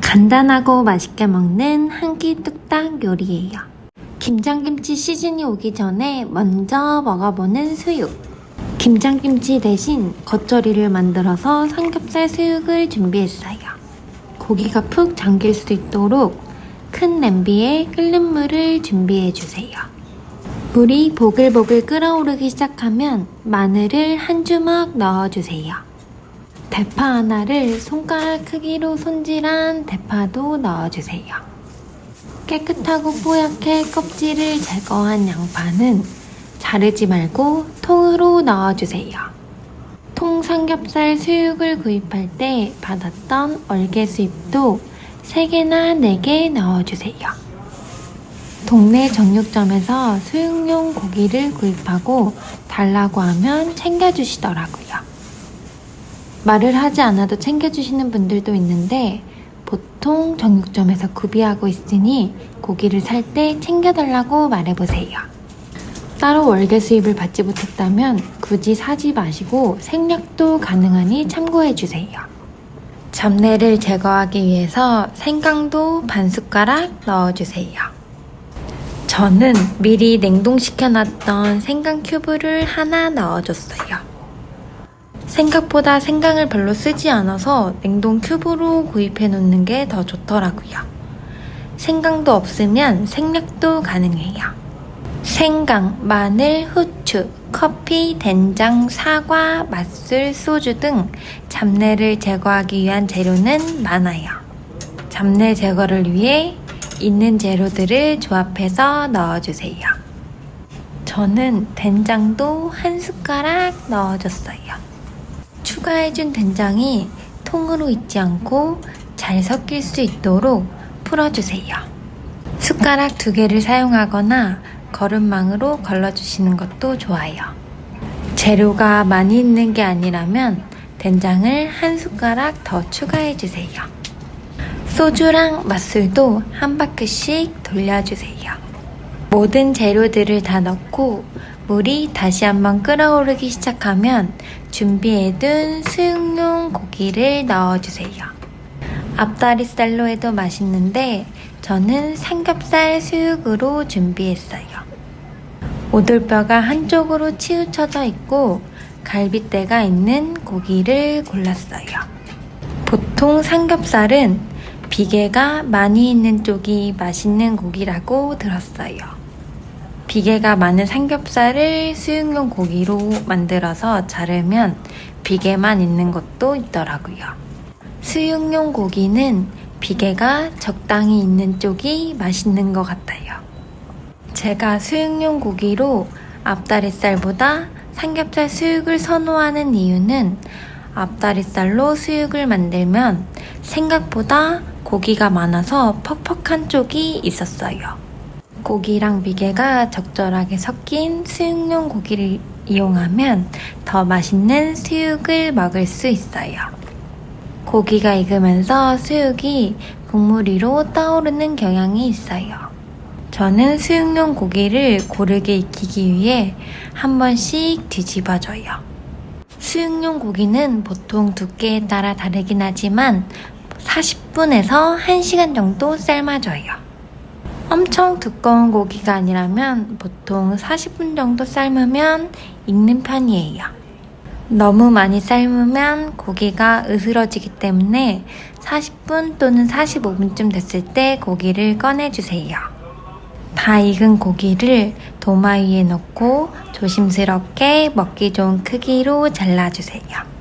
간단하고 맛있게 먹는 한 끼 뚝딱 요리예요. 김장김치 시즌이 오기 전에 먼저 먹어보는 수육. 김장김치 대신 겉절이를 만들어서 삼겹살 수육을 준비했어요. 고기가 푹 잠길 수 있도록 큰 냄비에 끓는 물을 준비해 주세요. 물이 보글보글 끓어오르기 시작하면 마늘을 한 주먹 넣어주세요. 대파 하나를 손가락 크기로 손질한 대파도 넣어주세요. 깨끗하고 뽀얗게 껍질을 제거한 양파는 자르지 말고 통으로 넣어주세요. 통 삼겹살 수육을 구입할 때 받았던 얼개 수잎도 3개나 4개 넣어주세요. 동네 정육점에서 수육용 고기를 구입하고 달라고 하면 챙겨주시더라고요. 말을 하지 않아도 챙겨주시는 분들도 있는데 보통 정육점에서 구비하고 있으니 고기를 살 때 챙겨달라고 말해보세요. 따로 월계 수입을 받지 못했다면 굳이 사지 마시고 생략도 가능하니 참고해주세요. 잡내를 제거하기 위해서 생강도 반 숟가락 넣어주세요. 저는 미리 냉동시켜놨던 생강 큐브를 하나 넣어줬어요. 생각보다 생강을 별로 쓰지 않아서 냉동 큐브로 구입해 놓는 게 더 좋더라고요. 생강도 없으면 생략도 가능해요. 생강, 마늘, 후추, 커피, 된장, 사과, 맛술, 소주 등 잡내를 제거하기 위한 재료는 많아요. 잡내 제거를 위해 있는 재료들을 조합해서 넣어주세요. 저는 된장도 한 숟가락 넣어줬어요. 추가해준 된장이 통으로 있지 않고 잘 섞일 수 있도록 풀어주세요. 숟가락 두 개를 사용하거나 거름망으로 걸러주시는 것도 좋아요. 재료가 많이 있는 게 아니라면 된장을 한 숟가락 더 추가해주세요. 소주랑 맛술도 한 바퀴씩 돌려주세요. 모든 재료들을 다 넣고 물이 다시 한번 끓어오르기 시작하면 준비해둔 수육용 고기를 넣어주세요. 앞다리살로 해도 맛있는데 저는 삼겹살 수육으로 준비했어요. 오돌뼈가 한쪽으로 치우쳐져 있고 갈빗대가 있는 고기를 골랐어요. 보통 삼겹살은 비계가 많이 있는 쪽이 맛있는 고기라고 들었어요. 비계가 많은 삼겹살을 수육용 고기로 만들어서 자르면 비계만 있는 것도 있더라고요. 수육용 고기는 비계가 적당히 있는 쪽이 맛있는 것 같아요. 제가 수육용 고기로 앞다리살보다 삼겹살 수육을 선호하는 이유는 앞다리살로 수육을 만들면 생각보다 고기가 많아서 퍽퍽한 쪽이 있었어요. 고기랑 비계가 적절하게 섞인 수육용 고기를 이용하면 더 맛있는 수육을 먹을 수 있어요. 고기가 익으면서 수육이 국물 위로 떠오르는 경향이 있어요. 저는 수육용 고기를 고르게 익히기 위해 한 번씩 뒤집어줘요. 수육용 고기는 보통 두께에 따라 다르긴 하지만 40분에서 1시간 정도 삶아줘요. 엄청 두꺼운 고기가 아니라면 보통 40분 정도 삶으면 익는 편이에요. 너무 많이 삶으면 고기가 으스러지기 때문에 40분 또는 45분쯤 됐을 때 고기를 꺼내주세요. 다 익은 고기를 도마 위에 넣고 조심스럽게 먹기 좋은 크기로 잘라주세요.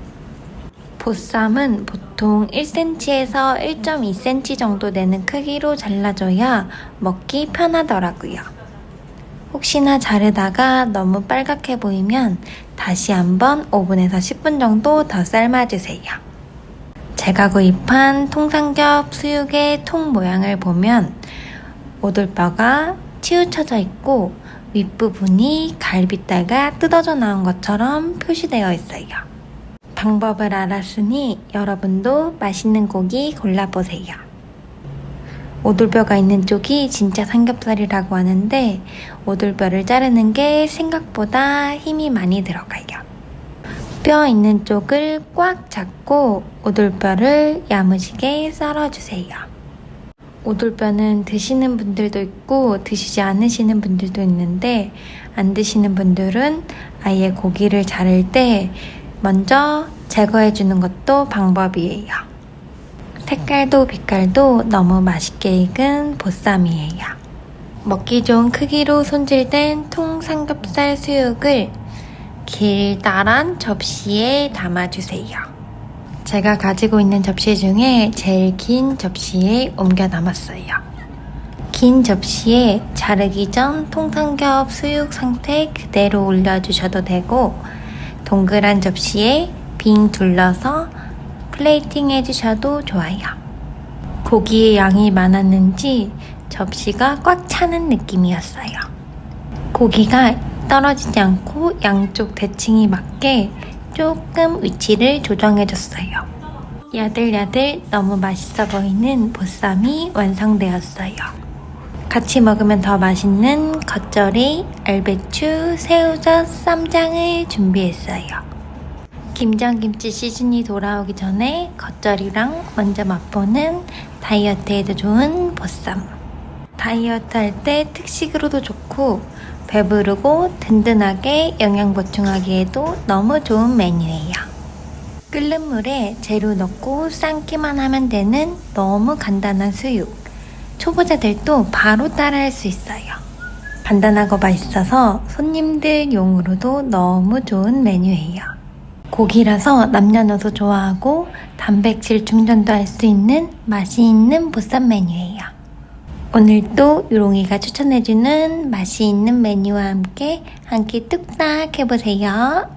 보쌈은 보통 1cm에서 1.2cm 정도 되는 크기로 잘라줘야 먹기 편하더라고요. 혹시나 자르다가 너무 빨갛게 보이면 다시 한번 5분에서 10분 정도 더 삶아주세요. 제가 구입한 통삼겹 수육의 통 모양을 보면 오돌뼈가 치우쳐져 있고 윗부분이 갈비살가 뜯어져 나온 것처럼 표시되어 있어요. 방법을 알았으니 여러분도 맛있는 고기 골라보세요. 오돌뼈가 있는 쪽이 진짜 삼겹살이라고 하는데 오돌뼈를 자르는 게 생각보다 힘이 많이 들어가요. 뼈 있는 쪽을 꽉 잡고 오돌뼈를 야무지게 썰어주세요. 오돌뼈는 드시는 분들도 있고 드시지 않으시는 분들도 있는데 안 드시는 분들은 아예 고기를 자를 때 먼저 제거해 주는 것도 방법이에요. 색깔도 빛깔도 너무 맛있게 익은 보쌈이에요. 먹기 좋은 크기로 손질된 통 삼겹살 수육을 길다란 접시에 담아주세요. 제가 가지고 있는 접시 중에 제일 긴 접시에 옮겨 담았어요. 긴 접시에 자르기 전 통삼겹 수육 상태 그대로 올려주셔도 되고 동그란 접시에 빙 둘러서 플레이팅 해주셔도 좋아요. 고기의 양이 많았는지 접시가 꽉 차는 느낌이었어요. 고기가 떨어지지 않고 양쪽 대칭이 맞게 조금 위치를 조정해줬어요. 야들야들 너무 맛있어 보이는 보쌈이 완성되었어요. 같이 먹으면 더 맛있는 겉절이, 알배추, 새우젓, 쌈장을 준비했어요. 김장김치 시즌이 돌아오기 전에 겉절이랑 먼저 맛보는 다이어트에도 좋은 보쌈. 다이어트 할 때 특식으로도 좋고 배부르고 든든하게 영양 보충하기에도 너무 좋은 메뉴예요. 끓는 물에 재료 넣고 삶기만 하면 되는 너무 간단한 수육. 초보자들도 바로 따라할 수 있어요. 간단하고 맛있어서 손님들 용으로도 너무 좋은 메뉴예요. 고기라서 남녀노소 좋아하고 단백질 충전도 할 수 있는 맛이 있는 보쌈 메뉴예요. 오늘도 유롱이가 추천해주는 맛이 있는 메뉴와 함께 한 끼 뚝딱 해보세요.